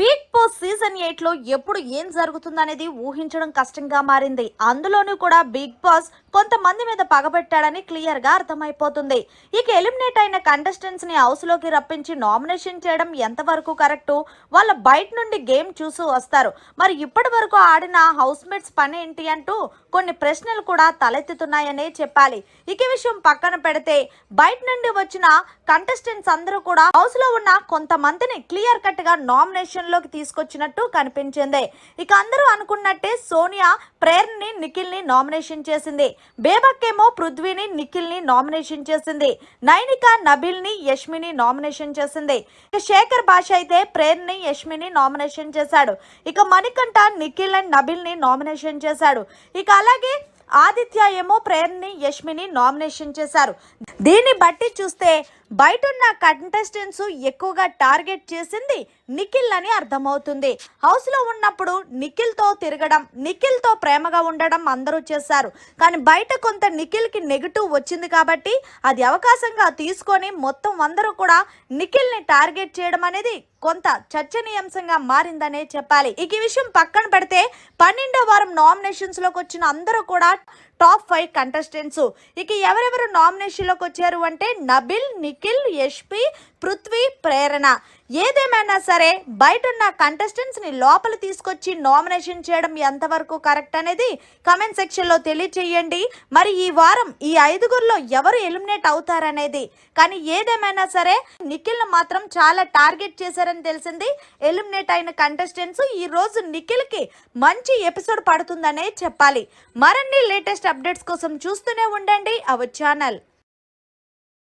Big boss season ఎయిట్లో ఎప్పుడు ఏం జరుగుతుందనేది ఊహించడం కష్టంగా మారింది. అందులోనూ కూడా బిగ్ బాస్ కొంతమంది మీద పగబెట్టాడని క్లియర్గా అర్థమైపోతుంది. ఇక ఎలిమినేట్ అయిన కంటెస్టెంట్స్ని హౌస్లోకి రప్పించి నామినేషన్ చేయడం ఎంతవరకు కరెక్ట్ వాళ్ళ బయట నుండి గేమ్ చూసి వస్తారు. మరి ఇప్పటి వరకు ఆడిన హౌస్ మేట్స్ పని ఏంటి అంటూ కొన్ని ప్రశ్నలు కూడా తలెత్తుతున్నాయనే చెప్పాలి. ఇక విషయం పక్కన పెడితే బయట నుండి వచ్చిన కంటెస్టెంట్స్ అందరూ కూడా హౌస్లో ఉన్న కొంతమందిని క్లియర్ కట్గా నామినేషన్ లోకి తీసుకొచ్చినట్టు కనిపించింది. ఇక అందరూ అనుకున్నట్టే సోనియా ప్రేరణని నిఖిల్ని నామినేషన్ చేసింది. బేబక్కేమో పృథ్వీని నిఖిల్ని నామినేషన్ చేసింది. నైనిక నబిల్ని యష్మిని నామినేషన్ చేసింది. ఇక శేఖర్ భాష అయితే ప్రేరణని యష్మిని నామినేషన్ చేశాడు. ఇక మణికంఠ నిఖిల్ అండ్ నబిల్ని నామినేషన్ చేశాడు. ఇక అలాగే ఆదిత్య ఏమో ప్రేరణని యష్మిని నామినేషన్ చేశారు. దీన్ని బట్టి చూస్తే బయట ఉన్న కంటెస్టెంట్స్ ఎక్కువగా టార్గెట్ చేసింది నిఖిల్ అని అర్థమవుతుంది. హౌస్లో ఉన్నప్పుడు నిఖిల్తో తిరగడం నిఖిల్తో ప్రేమగా ఉండడం అందరూ చేశారు. కానీ బయట కొంత నిఖిల్కి నెగిటివ్ వచ్చింది కాబట్టి అది అవకాశంగా తీసుకొని మొత్తం అందరూ కూడా నిఖిల్ని టార్గెట్ చేయడం అనేది కొంత చర్చనీయాంశంగా మారిందనే చెప్పాలి. ఇక ఈ విషయం పక్కన పెడితే పన్నెండో వారం నామినేషన్స్లోకి వచ్చిన అందరూ కూడా టాప్ ఫైవ్ కంటెస్టెంట్స్. ఇక ఎవరెవరు నామినేషన్లోకి వచ్చారు అంటే నబిల్ నిఖిల్ యష్పి పృథ్వీ ప్రేరణ. ఏదేమైనా సరే బయట ఉన్న కంటెస్టెంట్స్ని లోపల తీసుకొచ్చి నామినేషన్ చేయడం ఎంతవరకు కరెక్ట్ అనేది కమెంట్ సెక్షన్లో తెలియచేయండి. మరి ఈ వారం ఈ ఐదుగురిలో ఎవరు ఎలిమినేట్ అవుతారనేది. కానీ ఏదేమైనా సరే నిఖిల్ మాత్రం చాలా టార్గెట్ చేశారని తెలిసింది. ఎలిమినేట్ అయిన కంటెస్టెంట్స్ ఈ రోజు నిఖిల్కి మంచి ఎపిసోడ్ పడుతుందనే చెప్పాలి. మరిన్ని లేటెస్ట్ అప్డేట్స్ కోసం చూస్తూనే ఉండండి. Our channel